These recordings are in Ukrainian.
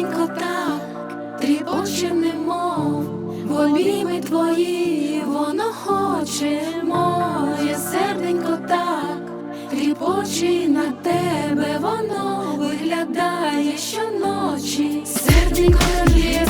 серденько так, тріпоче немов, в обійми твої воно хоче, моє серденько так, тріпоче на тебе, воно виглядає щоночі, серденько б'ється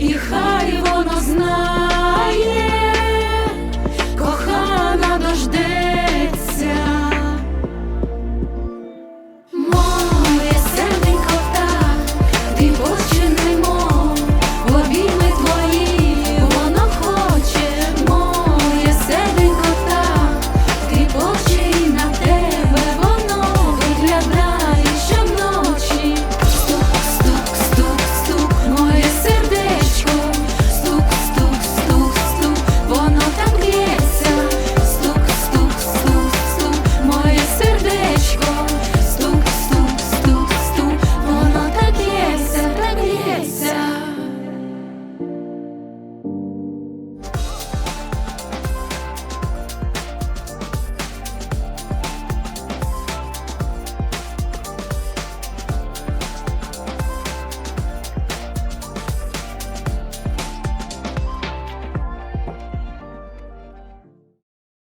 і хай.